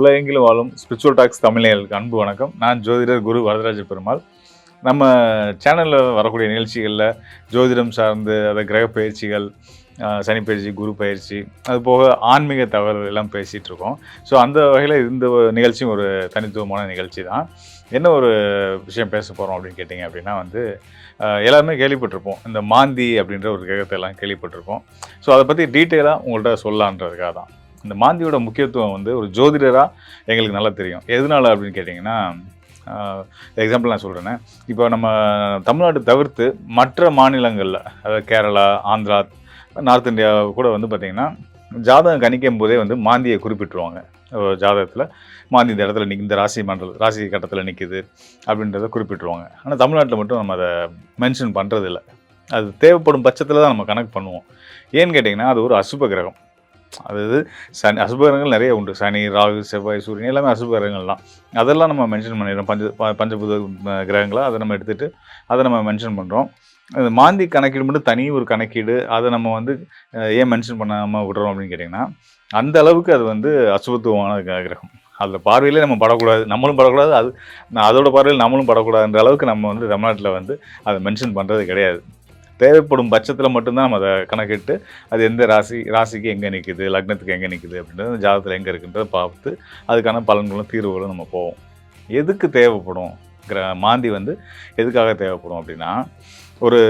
உலகெங்கிலும் வாழும் spiritual tax தமிழர்களுக்கு அன்பு வணக்கம். நான் ஜோதிடர் குரு வரதராஜ பெருமாள். நம்ம சேனலில் வரக்கூடிய நிகழ்ச்சிகளில் ஜோதிடம் சார்ந்து அதை கிரக பயிற்சிகள் சனி பயிற்சி குரு பயிற்சி அது போக ஆன்மீக தகவல்கள் எல்லாம் பேசிகிட்டு இருக்கோம். ஸோ அந்த வகையில் இந்த நிகழ்ச்சியும் ஒரு தனித்துவமான நிகழ்ச்சி தான் என்ன ஒரு விஷயம் பேச போகிறோம் அப்படின்னு கேட்டிங்க அப்படின்னா வந்து எல்லாருமே கேள்விப்பட்டிருப்போம். இந்த மாந்தி அப்படின்ற ஒரு கிரகத்தை எல்லாம் கேள்விப்பட்டிருப்போம். ஸோ அதை பற்றி டீட்டெயிலாக உங்கள்கிட்ட சொல்லலான்றதுக்காக தான் இந்த மாந்தியோட முக்கியத்துவம் வந்து ஒரு ஜோதிடராக எங்களுக்கு நல்லா தெரியும். எதனால் அப்படின்னு கேட்டிங்கன்னா எக்ஸாம்பிள் நான் சொல்கிறேன்னே இப்போ நம்ம தமிழ்நாடு தவிர்த்து மற்ற மாநிலங்களில் அதாவது கேரளா ஆந்திரா நார்த் இந்தியா கூட வந்து பார்த்திங்கன்னா ஜாதகம் கணிக்கும் போதே வந்து மாந்தியை குறிப்பிட்டுருவாங்க. ஜாதகத்தில் மாந்தி இந்த இடத்துல நிற்க இந்த ராசி மண்டல ராசி கட்டத்தில் நிற்குது அப்படின்றத குறிப்பிட்டுருவாங்க. ஆனால் தமிழ்நாட்டில் மட்டும் நம்ம அதை மென்ஷன் பண்ணுறதில்ல அது தேவைப்படும் பட்சத்தில் தான் நம்ம கணக்கு பண்ணுவோம். ஏன்னு கேட்டிங்கன்னா அது ஒரு அசுப கிரகம். அதாவது சனி அசுபகரங்கள் நிறைய உண்டு. சனி ராகு செவ்வாய் சூரியன் எல்லாமே அசுபகரங்கள் தான் அதெல்லாம் நம்ம மென்ஷன் பண்ணிடுறோம். பஞ்ச ப- பஞ்சபூத அஹ், அதை நம்ம எடுத்துகிட்டு அதை நம்ம மென்ஷன் பண்ணுறோம் அது மாந்தி கணக்கீடு மட்டும் தனி ஒரு கணக்கீடு. அதை நம்ம வந்து ஏன் மென்ஷன் பண்ணாமல் விடுறோம் அப்படின்னு கேட்டிங்கன்னா அந்த அளவுக்கு அது வந்து அசுபத்துவமான கிரகம். அதில் பார்வையிலே நம்ம படக்கூடாது. நம்மளும் படக்கூடாது. அது நான் அதோட பார்வையில் நம்மளும் படக்கூடாதுன்ற அளவுக்கு நம்ம வந்து தமிழ்நாட்டில் வந்து அதை மென்ஷன் பண்ணுறது கிடையாது. தேவைப்படும் பட்சத்தில் மட்டும்தான் நம்ம அதை கணக்கிட்டு அது எந்த ராசி ராசிக்கு எங்கே நிற்குது லக்னத்துக்கு எங்கே நிற்குது அப்படின்றது அந்த ஜாதகத்தில் எங்கே இருக்குன்றதை பார்த்து அதுக்கான பலன்களும் தீர்வுகளும் நம்ம போவோம். எதுக்கு தேவைப்படும்? கிர மாந்தி வந்து எதுக்காக தேவைப்படும் அப்படின்னா ஒரு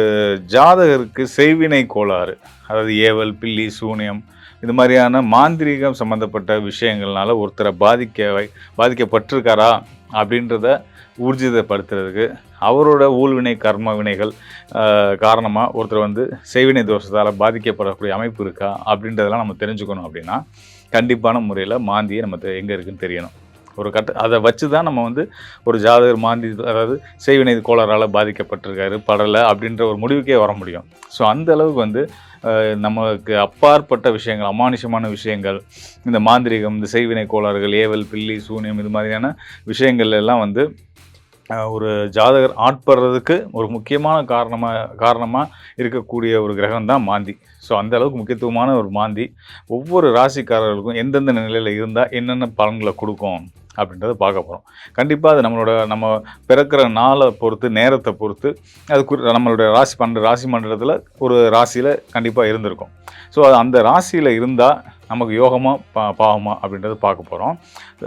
ஜாதகருக்கு செய்வினை கோளாறு அதாவது ஏவல் பில்லி சூனியம் இது மாதிரியான மாந்திரீகம் சம்மந்தப்பட்ட விஷயங்கள்னால ஒருத்தரை பாதிக்க வை பாதிக்கப்பட்டிருக்காரா அப்படின்றத ஊர்ஜிதப்படுத்துறதுக்கு அவரோட ஊழ்வினை கர்ம வினைகள் காரணமாக ஒருத்தர் வந்து செய்வினை தோஷத்தால் பாதிக்கப்படக்கூடிய அமைப்பு இருக்கா அப்படின்றதெல்லாம் நம்ம தெரிஞ்சுக்கணும் அப்படின்னா கண்டிப்பான முறையில் மாந்தியை நம்ம எங்கே இருக்குன்னு தெரியணும். ஒரு கட்ட அதை வச்சு தான் நம்ம வந்து ஒரு ஜாதகர் மாந்தி அதாவது செய்வினை கோளாறால் பாதிக்கப்பட்டிருக்காரு படலை அப்படின்ற ஒரு முடிவுக்கே வர முடியும். ஸோ அந்த அளவுக்கு வந்து நமக்கு அப்பாற்பட்ட விஷயங்கள் அமானுஷமான விஷயங்கள் இந்த மாந்திரிகம் இந்த செய்வினை கோளாறுகள் ஏவல் பில்லி சூனியம் இது மாதிரியான விஷயங்கள் எல்லாம் வந்து ஒரு ஜாதகர் ஆட்படுறதுக்கு ஒரு முக்கியமான காரணமாக காரணமாக இருக்கக்கூடிய ஒரு கிரகம் தான் மாந்தி. ஸோ அந்த அளவுக்கு முக்கியத்துவமான ஒரு மாந்தி. ஒவ்வொரு ராசிக்காரர்களுக்கும் எந்தெந்த நிலையில் இருந்தால் என்னென்ன பலன்களை கொடுக்கும் அப்படின்றத பார்க்க போகிறோம் கண்டிப்பாக அது நம்மளோட நம்ம பிறக்கிற நாளை பொறுத்து நேரத்தை பொறுத்து அது குறி நம்மளுடைய ராசி பன்னெண்டு ராசி மண்டலத்தில் ஒரு ராசியில் கண்டிப்பாக இருந்திருக்கும். ஸோ அது அந்த ராசியில் இருந்தால் நமக்கு யோகமா பா பாவமா அப்படின்றத பார்க்க போகிறோம்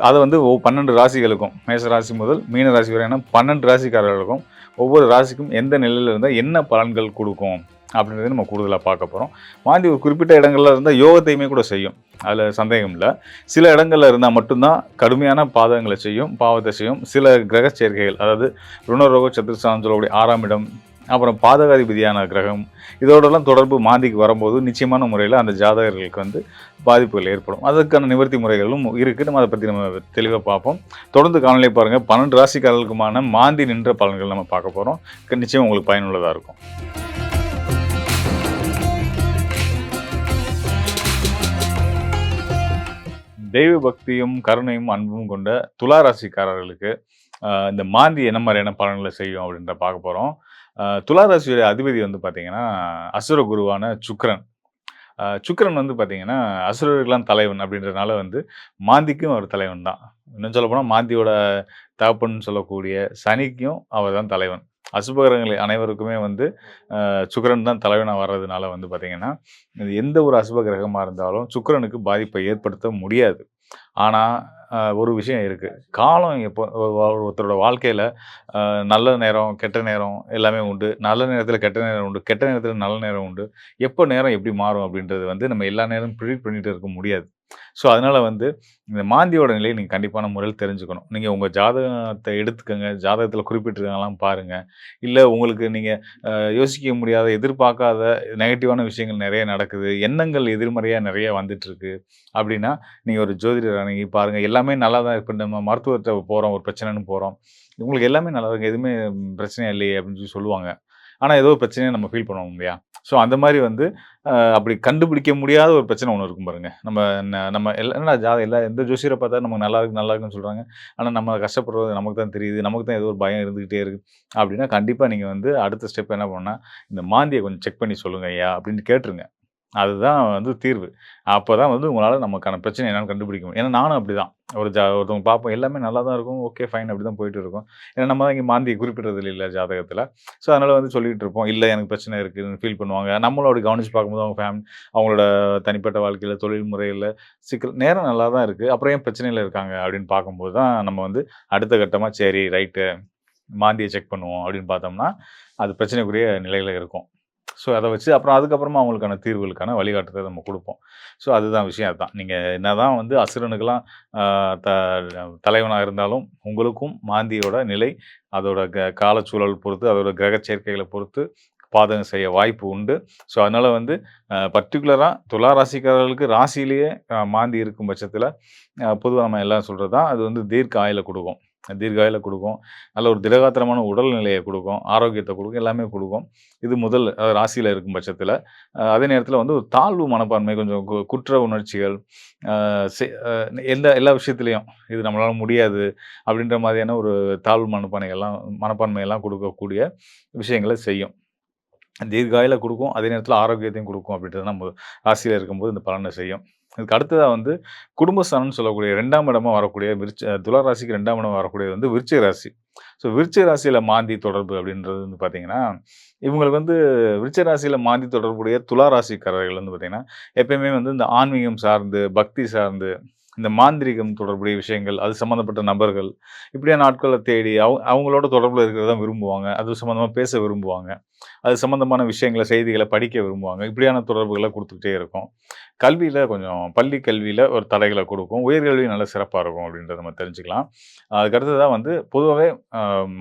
அது வந்து பன்னெண்டு ராசிகளுக்கும் மேச ராசி முதல் மீன ராசி வரையான பன்னெண்டு ராசிக்காரர்களுக்கும் ஒவ்வொரு ராசிக்கும் எந்த நிலையில் இருந்தால் என்ன பலன்கள் கொடுக்கும் அப்படின்றத நம்ம கூடுதலாக பார்க்க போகிறோம் மாந்தி ஒரு குறிப்பிட்ட இடங்களில் இருந்தால் யோகத்தையுமே கூட செய்யும். அதில் சந்தேகம் இல்லை. சில இடங்களில் இருந்தால் மட்டும்தான் கடுமையான பாதகங்களை செய்யும் பாவத்தை செய்யும். சில கிரக சேர்க்கைகள் அதாவது ருணரோக சத்துருஸ்தானம் சொல்லக்கூடிய ஆறாம் இடம் அப்புறம் பாதகாதிபதியான கிரகம் இதோடலாம் தொடர்பு மாந்திக்கு வரும்போது நிச்சயமான முறையில் அந்த ஜாதகர்களுக்கு வந்து பாதிப்புகள் ஏற்படும். அதற்கான நிவர்த்தி முறைகளும் இருக்குது நம்ம அதை பற்றி நம்ம தெளிவாக பார்ப்போம். தொடர்ந்து காணொலியை பாருங்கள் பன்னெண்டு ராசிக்காரர்களுக்குமான மாந்தி நின்ற பலன்கள் நம்ம பார்க்க போகிறோம் நிச்சயம் உங்களுக்கு பயனுள்ளதாக இருக்கும். தெய்வ பக்தியும் கருணையும் அன்பும் கொண்ட துலா ராசிக்காரர்களுக்கு இந்த மாந்தி என்ன மாதிரியான பலன்களை செய்யும் அப்படின்ற பார்க்க போகிறோம் துளாராசியுடைய அதிபதி வந்து பார்த்தீங்கன்னா அசுர குருவான சுக்ரன் சுக்ரன் வந்து பார்த்தீங்கன்னா அசுரர்கள்லாம் தலைவன் அப்படின்றனால வந்து மாந்திக்கும் அவர் தலைவன் தான் இன்னும் சொல்ல போனால் மாந்தியோட தகப்பன்னு சொல்லக்கூடிய சனிக்கும் அவர் தான் தலைவன். அசுபகரங்களை அனைவருக்குமே வந்து சுக்கரன் சுக்கிரன் தான் தலைவனாக வர்றதுனால வந்து பார்த்திங்கன்னா இது எந்த ஒரு அசுப கிரகமாக இருந்தாலும் சுக்கிரனுக்கு பாதிப்பை ஏற்படுத்த முடியாது. ஆனால் ஒரு விஷயம் இருக்குது காலம் எப்போ ஒரு- ஒருத்தரோட வாழ்க்கையில் நல்ல நேரம் கெட்ட நேரம் எல்லாமே உண்டு. நல்ல நேரத்தில் கெட்ட நேரம் உண்டு. கெட்ட நேரத்தில் நல்ல நேரம் உண்டு. எப்போ நேரம் எப்படி மாறும் அப்படின்றது வந்து நம்ம எல்லா நேரமும் ப்ரிடிக்ட் பண்ணிகிட்டு இருக்க முடியாது. ஸோ அதனால் வந்து இந்த மாந்தியோட நிலையை நீங்கள் கண்டிப்பான முறையில் தெரிஞ்சுக்கணும். நீங்கள் உங்கள் ஜாதகத்தை எடுத்துக்கோங்க. ஜாதகத்தில் குறிப்பிட்டிருக்காங்களாம் பாருங்கள் இல்லை உங்களுக்கு நீங்கள் யோசிக்க முடியாத எதிர்பார்க்காத நெகட்டிவான விஷயங்கள் நிறைய நடக்குது. எண்ணங்கள் எதிர்மறையாக நிறைய வந்துட்டுருக்கு. அப்படின்னா நீங்கள் ஒரு ஜோதிடர் அணுகி பாருங்கள் எல்லாமே நல்லா தான் இப்போ நம்ம மருத்துவத்தை போகிறோம் ஒரு பிரச்சனைன்னு போகிறோம் உங்களுக்கு எல்லாமே நல்லா இருக்குது எதுவுமே பிரச்சனையாக பிரச்சனை இல்லையே அப்படின்னு சொல்லி சொல்லுவாங்க. ஆனால் ஏதோ ஒரு பிரச்சனையை நம்ம ஃபீல் பண்ணுவோம் இல்லையா? ஸோ அந்த மாதிரி வந்து அப்படி கண்டுபிடிக்க முடியாத ஒரு பிரச்சனை ஒன்று இருக்கும் பாருங்க. நம்ம நம்ம எல்லா ஜாத எல்லா எந்த ஜோசியரை பார்த்தா நமக்கு நல்லா இருக்கு நல்லா இருக்குன்னு சொல்கிறாங்க ஆனால் நம்ம கஷ்டப்படுறது நமக்கு தான் தெரியுது நமக்கு தான் ஏதோ ஒரு பயம் இருந்துகிட்டே இருக்குது அப்படின்னா கண்டிப்பாக நீங்கள் வந்து அடுத்த ஸ்டெப் என்ன பண்ணால் இந்த மாந்தியை கொஞ்சம் செக் பண்ணி சொல்லுங்க ஐயா அப்படின்னு கேட்டுருங்க. அதுதான் வந்து தீர்வு. அப்போ தான் வந்து உங்களால் நமக்கான பிரச்சனை என்னென்னு கண்டுபிடிக்க முடியும். ஏன்னா நானும் அப்படி தான் ஒரு ஜா ஒருத்தவங்க பார்ப்போம் எல்லாமே நல்லா தான் இருக்கும். ஓகே ஃபைன் அப்படி தான் போயிட்டு இருக்கும். ஏன்னா நம்ம தான் இங்கே மாந்தி குறிப்பிடுறது இல்லை ஜாதகத்தில். ஸோ அதனால் வந்து சொல்லிகிட்டு இருப்போம். இல்லை எனக்கு பிரச்சனை இருக்குதுன்னு ஃபீல் பண்ணுவாங்க. நம்மளும் அப்படி கவனித்து பார்க்கும்போது அவங்க ஃபேமிலி அவங்களோட தனிப்பட்ட வாழ்க்கையில் தொழில் முறையில் சிக்கல் நேரம் நல்லா தான் இருக்குது அப்புறம் ஏன் பிரச்சனையில் இருக்காங்க அப்படின்னு பார்க்கும்போது தான் நம்ம வந்து அடுத்த கட்டமாக சரி ரைட்டு மாந்தியை செக் பண்ணுவோம். அப்படின்னு பார்த்தோம்னா அது பிரச்சனைக்குரிய நிலையில் இருக்கும். ஸோ அதை வச்சு அப்புறம் அதுக்கப்புறமா அவங்களுக்கான தீர்வுகளுக்கான வழிகாட்டுறதை நம்ம கொடுப்போம். ஸோ அதுதான் விஷயம் அதுதான். நீங்கள் என்ன தான் வந்து அசுரனுக்கெல்லாம் த தலைவனாக இருந்தாலும் உங்களுக்கும் மாந்தியோட நிலை அதோட க காலச்சூழல் பொறுத்து அதோட கிரக சேர்க்கைகளை பொறுத்து பாதகம் செய்ய வாய்ப்பு உண்டு. ஸோ அதனால் வந்து பர்டிகுலராக துலா ராசிக்காரர்களுக்கு ராசியிலேயே மாந்தி இருக்கும் பட்சத்தில் பொதுவாக நம்ம எல்லாம் சொல்கிறது தான் அது வந்து தீர்க்க ஆயில கொடுக்கும். தீர்காயில் கொடுக்கும். நல்ல ஒரு திடகாத்திரமான உடல்நிலையை கொடுக்கும். ஆரோக்கியத்தை கொடுக்கும். எல்லாமே கொடுக்கும். இது முதல் அதாவது ராசியில் இருக்கும் பட்சத்தில். அதே நேரத்தில் வந்து ஒரு தாழ்வு மனப்பான்மை கொஞ்சம் கு- குற்ற உணர்ச்சிகள் எந்த எல்லா விஷயத்துலையும் இது நம்மளால் முடியாது அப்படின்ற மாதிரியான ஒரு தாழ்வு மனப்பான்மைகள்லாம் மனப்பான்மையெல்லாம் கொடுக்கக்கூடிய விஷயங்களை செய்யும். தீர்காயில் கொடுக்கும். அதே நேரத்தில் ஆரோக்கியத்தையும் கொடுக்கும் அப்படின்றது நம்ம ராசியில் இருக்கும்போது இந்த பலனை செய்யும். இதுக்கு அடுத்ததாக வந்து குடும்பஸ்தானம்னு சொல்லக்கூடிய ரெண்டாம் இடமா வரக்கூடிய விருச்ச துலா ராசிக்கு ரெண்டாம் இடம் வரக்கூடியது வந்து விருச்சிக ராசி. ஸோ விருச்சிக ராசியில் மாந்தி தொடர்பு அப்படின்றது வந்து பார்த்தீங்கன்னா இவங்களுக்கு வந்து விருச்சிக ராசியில் மாந்தி தொடர்புடைய துலா ராசிக்காரர்கள் வந்து பார்த்தீங்கன்னா எப்பயுமே வந்து இந்த ஆன்மீகம் சார்ந்து பக்தி சார்ந்து இந்த மாந்திரிகம் தொடர்புடைய விஷயங்கள் அது சம்மந்தப்பட்ட நபர்கள் இப்படியான ஆட்களை தேடி அவங்க அவங்களோட தொடர்பில் இருக்கிறத விரும்புவாங்க. அது சம்மந்தமாக பேச விரும்புவாங்க. அது சம்மந்தமான விஷயங்களை செய்திகளை படிக்க விரும்புவாங்க. இப்படியான தொடர்புகளை கொடுத்துக்கிட்டே இருக்கும். கல்வியில் கொஞ்சம் பள்ளி கல்வியில் ஒரு தடைகளை கொடுக்கும். உயர்கல்வி நல்ல சிறப்பாக இருக்கும் அப்படின்றத நம்ம தெரிஞ்சுக்கலாம். அதுக்கு தான் வந்து பொதுவாகவே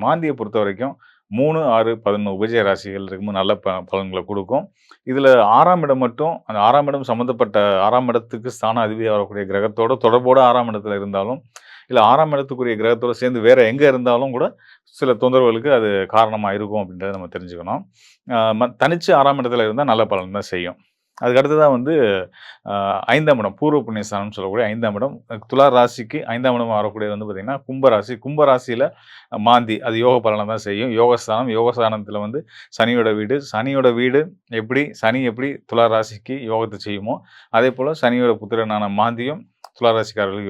மாந்தியை பொறுத்த வரைக்கும் மூணு ஆறு பதினொன்று உபஜய ராசிகள் இருக்கும்போது நல்ல ப பலன்களை கொடுக்கும். இதில் ஆறாம் இடம் மட்டும் அந்த ஆறாம் இடம் சம்மந்தப்பட்ட ஆறாம் இடத்துக்கு ஸ்தான அதிபதியாக வரக்கூடிய கிரகத்தோட தொடர்போட ஆறாம் இடத்துல இருந்தாலும் இல்லை ஆறாம் இடத்துக்குரிய கிரகத்தோட சேர்ந்து வேறு எங்கே இருந்தாலும் கூட சில தொந்தரவுகளுக்கு அது காரணமாக இருக்கும் அப்படின்றத நம்ம தெரிஞ்சுக்கணும். தனித்து ம- தனிச்சு ஆறாம் இடத்துல இருந்தால் நல்ல பலன் தான் செய்யும். அதுக்கு தான் வந்து ஐந்தாம் இடம் பூர்வ புண்ணியஸ்தானம் சொல்லக்கூடிய ஐந்தாம் இடம். துலா ராசிக்கு ஐந்தாம் இடம் வரக்கூடியது வந்து பார்த்திங்கன்னா கும்பராசி கும்பராசியில் மாந்தி. அது யோக பலனை தான் செய்யும். யோகஸ்தானம் யோகஸ்தானத்தில் வந்து சனியோட வீடு. சனியோட வீடு எப்படி சனி எப்படி துலா ராசிக்கு யோகத்தை செய்யுமோ அதே போல் சனியோட புத்திரனான மாந்தியும் துலா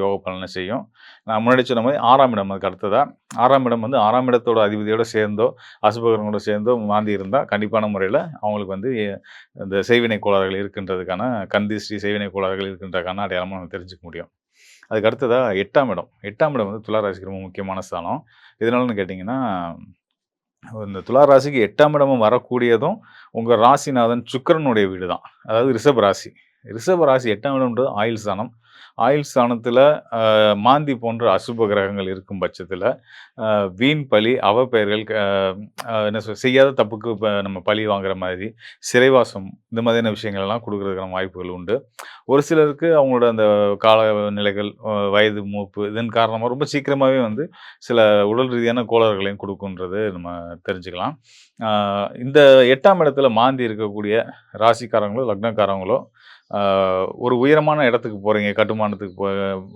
யோக பலனை செய்யும். நான் முன்னாடி சொன்ன மாதிரி ஆறாம் இடம் அதுக்கு அடுத்ததாக ஆறாம் இடம் வந்து ஆறாம் இடத்தோட அதிபதியோடு சேர்ந்தோ அசுபகரங்களோட சேர்ந்தோ மாந்தி இருந்தால் கண்டிப்பான முறையில் அவங்களுக்கு வந்து இந்த செய்வினை கோளாறுகள் இருக்கின்றதுக்கான கந்திஸ்ரீ செய்வினை கோளாறுகள் இருக்கின்றதுக்கான அடையாளமாக நம்ம தெரிஞ்சுக்க முடியும். அதுக்கு அடுத்ததாக எட்டாம் இடம். எட்டாம் இடம் வந்து துளாராசிக்கு ரொம்ப முக்கியமான ஸ்தானம். இதனாலன்னு கேட்டிங்கன்னா இந்த துலா ராசிக்கு எட்டாம் இடமும் வரக்கூடியதும் உங்கள் ராசிநாதன் சுக்கிரனுடைய வீடு தான் அதாவது ரிஷப் ராசி. ரிஷப ராசி எட்டாம் இடம்ன்றது ஆயுள் ஸ்தானம். ஆயுள் ஸ்தானத்தில் மாந்தி போன்ற அசுப கிரகங்கள் இருக்கும் பட்சத்தில் வீண் பழி அவப்பெயர்கள் பெயர்கள் என்ன சொல் செய்யாத தப்புக்கு இப்போ நம்ம பழி வாங்குற மாதிரி சிறைவாசம் இந்த மாதிரியான விஷயங்கள் எல்லாம் கொடுக்குறதுக்கான வாய்ப்புகள் உண்டு. ஒரு சிலருக்கு அவங்களோட அந்த கால நிலைகள் வயது மூப்பு இதன் காரணமாக ரொம்ப சீக்கிரமாகவே வந்து சில உடல் ரீதியான கோளாறுகளையும் கொடுக்குன்றது நம்ம தெரிஞ்சுக்கலாம். இந்த எட்டாம் இடத்துல மாந்தி இருக்கக்கூடிய ராசிக்காரங்களோ லக்னக்காரங்களோ ஒரு உயரமான இடத்துக்கு போகிறீங்க கட்டுமானத்துக்கு போ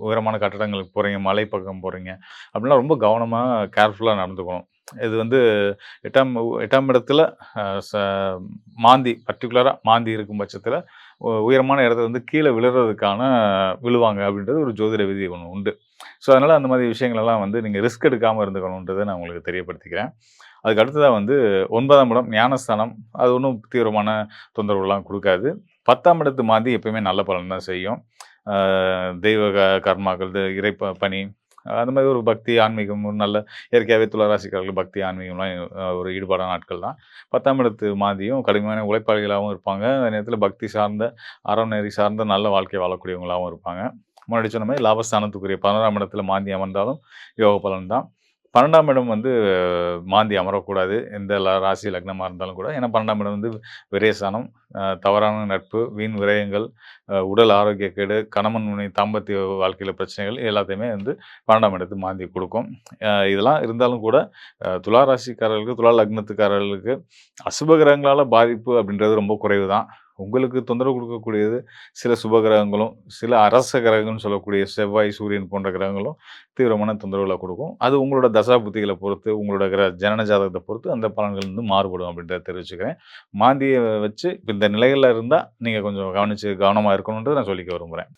உயரமான கட்டடங்களுக்கு போகிறீங்க மலை பக்கம் போகிறீங்க அப்படின்னா ரொம்ப கவனமாக கேர்ஃபுல்லாக நடந்துக்கணும். இது வந்து எட்டாம் எட்டாம் இடத்துல ச- மாந்தி பர்டிகுலராக மாந்தி இருக்கும் பட்சத்தில் உயரமான இடத்துல வந்து கீழே விழுறதுக்கான விழுவாங்க அப்படின்றது ஒரு ஜோதிட விதி ஒன்று உண்டு. ஸோ அதனால் அந்த மாதிரி விஷயங்களெல்லாம் வந்து நீங்கள் ரிஸ்க் எடுக்காமல் இருந்துக்கணுன்றதை நான் உங்களுக்கு தெரியப்படுத்திக்கிறேன். அதுக்கு அடுத்ததாக வந்து ஒன்பதாம் இடம் ஞானஸ்தானம். அது ஒன்றும் தீவிரமான தொந்தரவுலாம் கொடுக்காது. பத்தாம் இடத்து மாந்தி எப்பயுமே நல்ல பலன் தான் செய்யும். தெய்வ கர்மாக்கள் இறை பணி அந்த மாதிரி ஒரு பக்தி ஆன்மீகம் ஒரு நல்ல இயற்கையாகவே துளராசிக்காரர்கள் பக்தி ஆன்மீகம்லாம் ஒரு ஈடுபாடான நாட்கள் தான். பத்தாம் இடத்து மாதியும் கடுமையான உழைப்பாளிகளாகவும் இருப்பாங்க. அதே நேரத்தில் பக்தி சார்ந்த அறநெறி சார்ந்த நல்ல வாழ்க்கை வாழக்கூடியவங்களாகவும் இருப்பாங்க. முன்னாடி சொன்ன மாதிரி லாபஸ்தானத்துக்குரிய பதினோராம் இடத்துல மாந்தி அமர்ந்தாலும் யோக பலன் தான். பன்னெண்டாம் இடம் வந்து மாந்தி அமரக்கூடாது. எந்த ராசி லக்னமாக இருந்தாலும் கூட. ஏன்னா பன்னெண்டாம் இடம் வந்து விரேசானம் தவறான நட்பு வீண் விரயங்கள் உடல் ஆரோக்கிய கேடு கணவன் மனைவி தாம்பத்திய வாழ்க்கையில் பிரச்சனைகள் எல்லாத்தையுமே வந்து பன்னெண்டாம் இடத்து மாந்தி கொடுக்கும். இதெல்லாம் இருந்தாலும் கூட துலா ராசிக்காரர்களுக்கு துலா லக்னத்துக்காரர்களுக்கு அசுப கிரகங்களால் பாதிப்பு அப்படின்றது ரொம்ப குறைவு தான் உங்களுக்கு தொந்தரவு கொடுக்கக்கூடியது சில சுப கிரகங்களும் சில அரச கிரகங்கள்னு சொல்லக்கூடிய செவ்வாய் சூரியன் போன்ற கிரகங்களும் தீவிரமான தொந்தரவுகளை கொடுக்கும். அது உங்களோட தசா புத்திகளை பொறுத்து உங்களோட கிர ஜனன ஜாதகத்தை பொறுத்து அந்த பலன்கள் வந்து மாறுபடும் அப்படின்றத தெரிவிச்சுக்கிறேன். மாந்தியை வச்சு இந்த நிலைகளில் இருந்தால் நீங்கள் கொஞ்சம் கவனித்து கவனமாக இருக்கணுன்றது நான் சொல்லிக்க விரும்புகிறேன்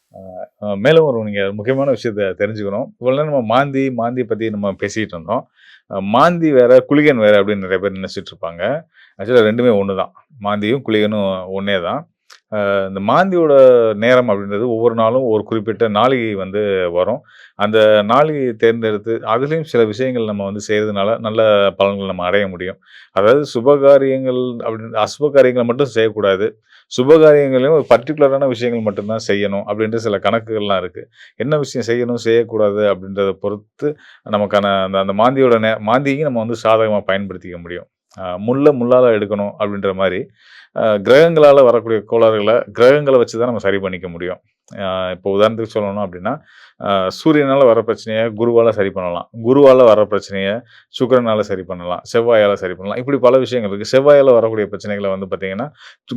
மேலும் ஒரு நீங்கள் முக்கியமான விஷயத்த தெரிஞ்சுக்கணும். இவ்வளோ நேரம் நம்ம மாந்தி மாந்தி பற்றி நம்ம பேசிகிட்டு இருந்தோம். மாந்தி வேற குளிகன் வேற அப்படின்னு நிறைய பேர் நினைச்சிட்டு இருப்பாங்க. ஆக்சுவலாக ரெண்டுமே ஒன்று தான் மாந்தியும் குளிகனும் ஒன்றே தான் இந்த மாந்தியோட நேரம் அப்படின்றது ஒவ்வொரு நாளும் ஒரு குறிப்பிட்ட நாளிகை வந்து வரும். அந்த நாளிகையை தேர்ந்தெடுத்து அதுலேயும் சில விஷயங்கள் நம்ம வந்து செய்கிறதுனால நல்ல பலன்கள் நம்ம அடைய முடியும். அதாவது சுபகாரியங்கள் அப்படின்னு அசுபகாரியங்களை மட்டும் செய்யக்கூடாது. சுபகாரியங்களையும் ஒரு பர்டிகுலரான விஷயங்கள் மட்டும்தான் செய்யணும் அப்படின்ற சில கணக்குகள்லாம் இருக்குது என்ன விஷயம் செய்யணும் செய்யக்கூடாது அப்படின்றத பொறுத்து நமக்கான அந்த அந்த மாந்தியோட நே மாந்தியையும் நம்ம வந்து சாதகமாக பயன்படுத்திக்க முடியும். முள்ள முள்ளால் எடுக்கணும் அப்படின்ற மாதிரி கிரகங்களால் வரக்கூடிய கோளாறுகளை கிரகங்களை வச்சு தான் நம்ம சரி பண்ணிக்க முடியும். இப்போ உதாரணத்துக்கு சொல்லணும் அப்படின்னா சூரியனால் வர பிரச்சனையை குருவால் சரி பண்ணலாம். குருவால் வர பிரச்சனையை சுக்கரனால் சரி பண்ணலாம். செவ்வாயால் சரி பண்ணலாம். இப்படி பல விஷயங்கள் இருக்குது செவ்வாயால் வரக்கூடிய பிரச்சனைகளை வந்து பார்த்திங்கன்னா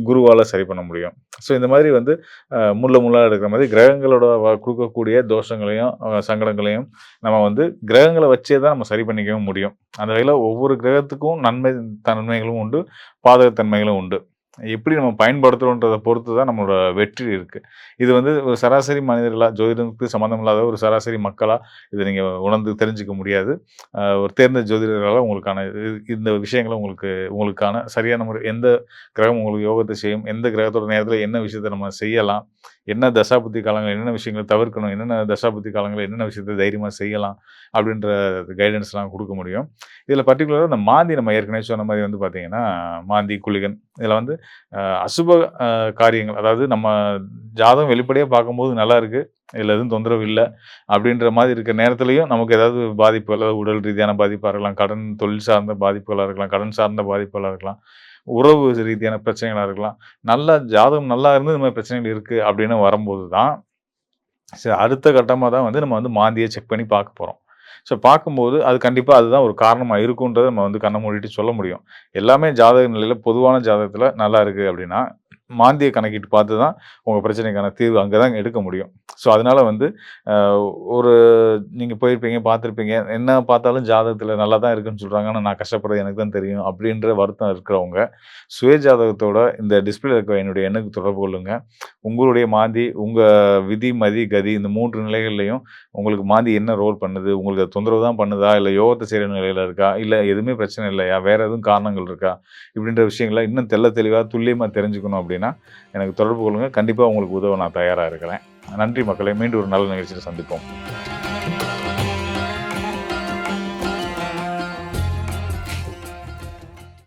குருவால் சரி பண்ண முடியும். ஸோ இந்த மாதிரி வந்து ஆஹ் முள்ள எடுக்கிற மாதிரி கிரகங்களோட வ- கொடுக்கக்கூடிய தோஷங்களையும் சங்கடங்களையும் நம்ம வந்து கிரகங்களை வச்சே தான் நம்ம சரி பண்ணிக்கவும் முடியும். அந்த வகையில் ஒவ்வொரு கிரகத்துக்கும் நன்மை தன்மைகளும் உண்டு பாதகத்தன்மைகளும் உண்டு. எப்படி நம்ம பயன்படுத்துகிறோன்றதை பொறுத்து தான் நம்மளோட வெற்றி இருக்குது இது வந்து ஒரு சராசரி மனிதர்களாக ஜோதிடத்துக்கு சம்மந்தம் இல்லாத ஒரு சராசரி மக்களாக இதை நீங்கள் உணர்ந்து தெரிஞ்சுக்க முடியாது. ஒரு தேர்ந்த ஜோதிடர்களால் உங்களுக்கான இது- இந்த விஷயங்களை உங்களுக்கு உங்களுக்கான சரியான முறை எந்த கிரகம் உங்களுக்கு யோகத்தை செய்யும் எந்த கிரகத்தோட நேரத்தில் என்ன விஷயத்தை நம்ம செய்யலாம் என்ன தசாபுத்தி காலங்கள் என்னென்ன விஷயங்களை தவிர்க்கணும் என்னென்ன தசாபுத்தி காலங்களில் என்னென்ன விஷயத்தை தைரியமாக செய்யலாம் அப்படின்ற கைடன்ஸ்லாம் கொடுக்க முடியும். இதில் பர்டிகுலராக இந்த மாந்தி நம்ம ஏற்கனவே சொன்ன மாதிரி வந்து பார்த்திங்கன்னா மாந்தி குளிகன் இதில் வந்து அசுப காரியங்கள். அதாவது நம்ம ஜாதகம் வெளிப்படையாக பார்க்கும்போது நல்லா இருக்குது இதில் எதுவும் தொந்தரவு இல்லை. அப்படின்ற மாதிரி இருக்க நேரத்துலையும் நமக்கு ஏதாவது பாதிப்பு அதாவது உடல் ரீதியான பாதிப்பாக இருக்கலாம். கடன் தொழில் சார்ந்த பாதிப்புகளாக இருக்கலாம். கடன் சார்ந்த பாதிப்புகளாக இருக்கலாம். உறவு ரீதியான பிரச்சனைகளாக இருக்கலாம். நல்லா ஜாதகம் நல்லா இருந்து இந்த மாதிரி பிரச்சனைகள் இருக்குது அப்படின்னு வரும்போது தான் சரி அடுத்த கட்டமாக தான் வந்து நம்ம வந்து மாந்தியை செக் பண்ணி பார்க்க போகிறோம் ஸோ பார்க்கும்போது அது கண்டிப்பாக அதுதான் ஒரு காரணமாக இருக்குன்றதை நம்ம வந்து கண்ணை மூடிட்டு சொல்ல முடியும். எல்லாமே ஜாதக நிலையில் பொதுவான ஜாதகத்தில் நல்லா இருக்குது அப்படின்னா மாந்தியை கணக்கிட்டு பார்த்து தான் உங்கள் பிரச்சனைக்கான தீர்வு அங்கே தான் எடுக்க முடியும். ஸோ அதனால் வந்து ஒரு நீங்கள் போயிருப்பீங்க பார்த்துருப்பீங்க என்ன பார்த்தாலும் ஜாதகத்தில் நல்லா தான் இருக்குன்னு சொல்கிறாங்க ஆனால் நான் கஷ்டப்படுறது எனக்கு தான் தெரியும் அப்படின்ற வருத்தம் இருக்கிறவங்க சுய ஜாதகத்தோட இந்த டிஸ்பிளே இருக்க என்னுடைய எண்ணுக்கு தொடர்பு கொள்ளுங்க. உங்களுடைய மாந்தி உங்கள் விதி மதி கதி இந்த மூன்று நிலைகள்லையும் உங்களுக்கு மாந்தி என்ன ரோல் பண்ணுது? உங்களுக்கு தொந்தரவு தான் பண்ணுதா? இல்லை யோகத்தை செய்கிற நிலையில் இருக்கா? இல்லை எதுவுமே பிரச்சனை இல்லையா? வேறு எதுவும் காரணங்கள் இருக்கா? இப்படின்ற விஷயங்களை இன்னும் தெள்ள தெளிவாக துல்லியமாக தெரிஞ்சுக்கணும் அப்படின்னு எனக்கு தொடர்பு கொள்ளுங்க. கண்டிப்பாக உங்களுக்கு உதவ நான் தயாராக இருக்கிறேன். நன்றி மக்களை. மீண்டும் ஒரு நல்ல நிகழ்ச்சியில் சந்திப்போம்.